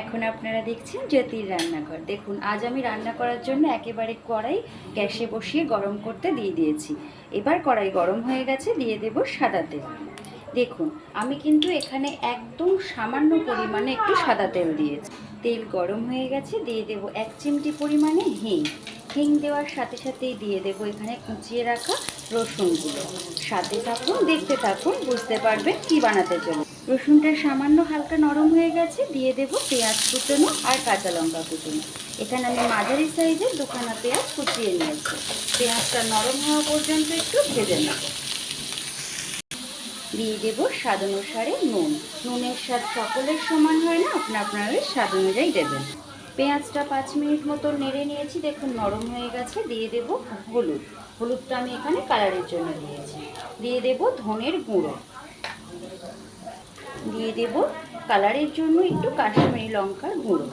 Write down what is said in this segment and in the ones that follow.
এখন আপনারা দেখছেন জ্যোতির রান্নাঘর। দেখুন, আজ আমি রান্না করার জন্য একেবারে কড়াই গ্যাসে বসিয়ে গরম করতে দিয়ে দিয়েছি। এবার কড়াই গরম হয়ে গেছে, দিয়ে দেব সাদা তেল। দেখুন, আমি কিন্তু এখানে একদম সামান্য পরিমাণে একটু সাদা তেল দিয়েছি। তেল গরম হয়ে গেছে, দিয়ে দেব এক চিমটি পরিমাণে হিং। হিং দেওয়ার সাথে সাথেই দিয়ে দেব এখানে কুচিয়ে রাখা রসুনগুলো। সাথে থাকুন, দেখতে থাকুন, বুঝতে পারবেন কি বানাতে চলে রসুনটা সামান্য হালকা নরম হয়ে গেছে, দিয়ে দেব পেঁয়াজ কুচনো আর কাঁচা লঙ্কা কুচনো। এখানে আমি মাঝারি সাইজের দুখানা পেঁয়াজ কুচিয়ে নিয়েছি। পেঁয়াজটা নরম হওয়া পর্যন্ত একটু ভেজে নেব। দিয়ে দেব স্বাদ অনুসারে নুন। নুনের স্বাদ সকলের সমান হয় না, আপনি আপনারা স্বাদ অনুযায়ী দেবেন। পেঁয়াজটা পাঁচ মিনিট মতো নেড়ে নিয়েছি, দেখুন নরম হয়ে গেছে। দিয়ে দেব হলুদ। হলুদটা আমি এখানে কালারের জন্য দিয়েছি। দিয়ে দেব ধনের গুঁড়ো। দিয়ে দেব কালারের জন্য একটু কাশ্মীরি লঙ্কার গুঁড়ো।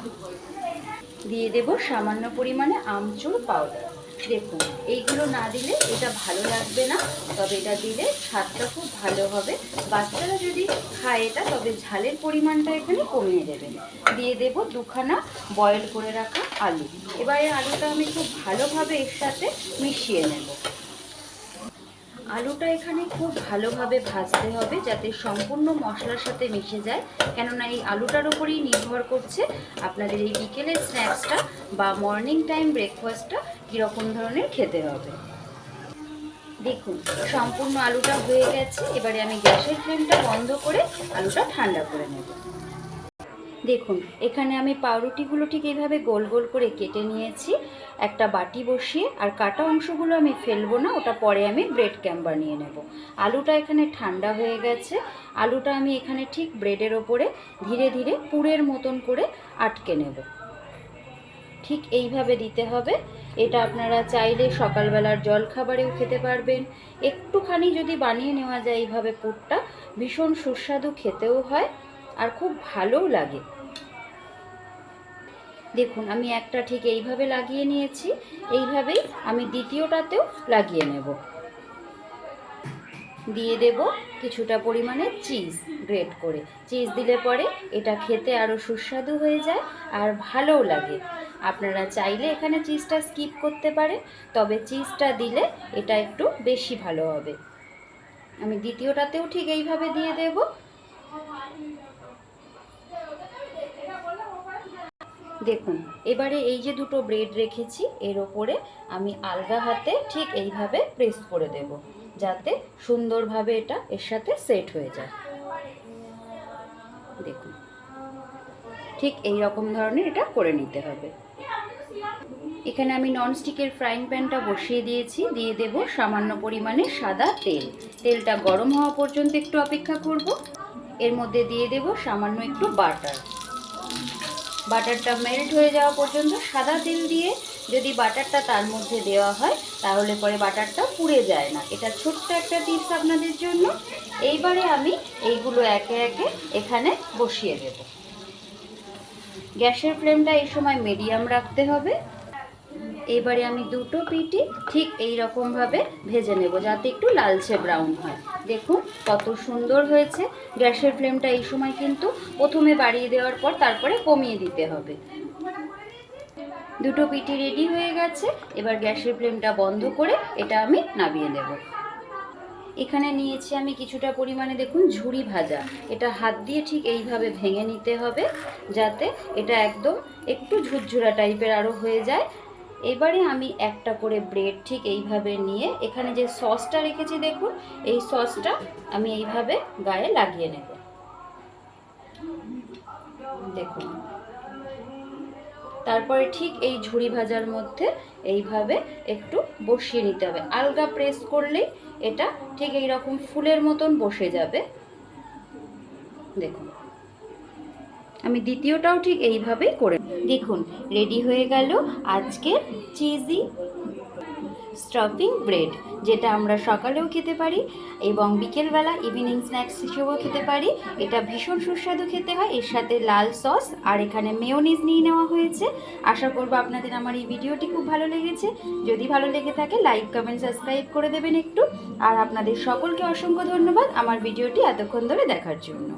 দিয়ে দেব সামান্য পরিমাণে আমচুর পাউডার দেখুন, এইগুলো না দিলে এটা ভালো লাগবে না, তবে এটা দিলে স্বাদটা খুব ভালো হবে। বাচ্চারা যদি খায় এটা, তবে ঝালের পরিমাণটা এখানে কমিয়ে দেবেন। দিয়ে দেব দুখানা বয়েল করে রাখা আলু। এবারে আলুটা আমি খুব ভালোভাবে এর সাথে মিশিয়ে নেব। আলুটা এখানে খুব ভালোভাবে ভাজতে হবে যাতে সম্পূর্ণ মশলার সাথে মিশে যায়। কেননা এই আলুটার উপরেই নির্ভর করছে আপনাদের এই বিকেলের স্ন্যাক্সটা বা মর্নিং টাইম ব্রেকফাস্টটা কীরকম ধরনের খেতে হবে। দেখুন, সম্পূর্ণ আলুটা হয়ে গেছে। এবারে আমি গ্যাসের ফ্লেমটা বন্ধ করে আলুটা ঠান্ডা করে নেব। দেখুন, এখানে আমি পাউরুটিগুলো ঠিক এইভাবে গোল গোল করে কেটে নিয়েছি। একটা বাটি বসিয়ে, আর কাটা অংশগুলো আমি ফেলব না, ওটা পরে আমি ব্রেড ক্যাম্প বানিয়ে নেব। আলুটা এখানে ঠান্ডা হয়ে গেছে। আলুটা আমি এখানে ঠিক ব্রেডের ওপরে ধীরে ধীরে পুরের মতন করে আটকে নেব। ঠিক এইভাবে দিতে হবে। এটা আপনারা চাইলে সকালবেলার জল খাবারেও খেতে পারবেন। একটুখানি যদি বানিয়ে নেওয়া যায় এইভাবে পুরটা, ভীষণ সুস্বাদু খেতেও হয়, আর খুব ভালোও লাগে। দেখুন, আমি একটা ঠিক এইভাবে লাগিয়ে নিয়েছি, এইভাবেই আমি দ্বিতীয়টাতেও লাগিয়ে নেব। দিয়ে দেব কিছুটা পরিমাণে চিজ গ্রেট করে। চিজ দিলে পরে এটা খেতে আরও সুস্বাদু হয়ে যায় আর ভালোও লাগে। আপনারা চাইলে এখানে চিজটা স্কিপ করতে পারেন, তবে চিজটা দিলে এটা একটু বেশি ভালো হবে। আমি দ্বিতীয়টাতেও ঠিক এইভাবে দিয়ে দেবো। দেখুন, এবারে এই যে দুটো ব্রেড রেখেছি, এর ওপরে আমি আলগা হাতে ঠিক এইভাবে প্রেস করে দেব, যাতে সুন্দরভাবে এটা এর সাথে সেট হয়ে যায়। দেখুন, ঠিক এই রকম ধরনের এটা করে নিতে হবে। এখানে আমি ননস্টিকের ফ্রাইং প্যানটা বসিয়ে দিয়েছি, দিয়ে দেব সামান্য পরিমাণে সাদা তেল। তেলটা গরম হওয়া পর্যন্ত একটু অপেক্ষা করব। এর মধ্যে দিয়ে দেব সামান্য একটু বাটার। বাটারটা মেল্ট হয়ে যাওয়া পর্যন্ত সাদা তেল দিয়ে যদি বাটারটা তার মধ্যে দেওয়া হয়, তাহলে পরে বাটারটা পুড়ে যায় না। এটা ছোট্ট একটা টিপস আপনাদের জন্য। এইবারে আমি এইগুলো একে একে এখানে বসিয়ে দেব। গ্যাসের ফ্লেমটা এই সময় মিডিয়াম রাখতে হবে। এবারে আমি দুটো পিটি ঠিক এই রকমভাবে ভেজে নেব যাতে একটু লালচে ব্রাউন হয়। দেখুন কত সুন্দর হয়েছে। গ্যাসের ফ্লেমটা এই সময় কিন্তু প্রথমে বাড়িয়ে দেওয়ার পর তারপরে কমিয়ে দিতে হবে। দুটো পিটি রেডি হয়ে গেছে। এবার গ্যাসের ফ্লেমটা বন্ধ করে এটা আমি নামিয়ে নেব। এখানে নিয়েছি আমি কিছুটা পরিমাণে দেখুন ঝুড়ি ভাজা। এটা হাত দিয়ে ঠিক এইভাবে ভেঙে নিতে হবে যাতে এটা একদম একটু ঝুরঝুরা টাইপের আরও হয়ে যায়। এবারে আমি একটা করে ব্রেড ঠিক এইভাবে নিয়ে এখানে যে সসটা রেখেছি দেখুন, এই সসটা আমি এইভাবে গায়ে লাগিয়ে নেব। দেখুন। তারপরে ঠিক এই ঝুড়ি ভাজার মধ্যে এইভাবে একটু বসিয়ে নিতে হবে। আলগা প্রেস করলেই এটা ঠিক এই রকম ফুলের মতন বসে যাবে। দেখুন। আমি দ্বিতীয়টাও ঠিক এইভাবেই করে দেখুন, রেডি হয়ে গেল আজকের চিজি স্টাফিং ব্রেড, যেটা আমরা সকালেও খেতে পারি এবং বিকেলবেলা ইভিনিং স্ন্যাক্স হিসেবেও খেতে পারি। এটা ভীষণ সুস্বাদু খেতে হয়। এর সাথে লাল সস আর এখানে মেয়োনিজ নিয়ে নেওয়া হয়েছে। আশা করব আপনাদের আমার এই ভিডিওটি খুব ভালো লেগেছে। যদি ভালো লেগে থাকে লাইক কমেন্ট সাবস্ক্রাইব করে দেবেন একটু। আর আপনাদের সকলকে অসংখ্য ধন্যবাদ আমার ভিডিওটি এতক্ষণ ধরে দেখার জন্য।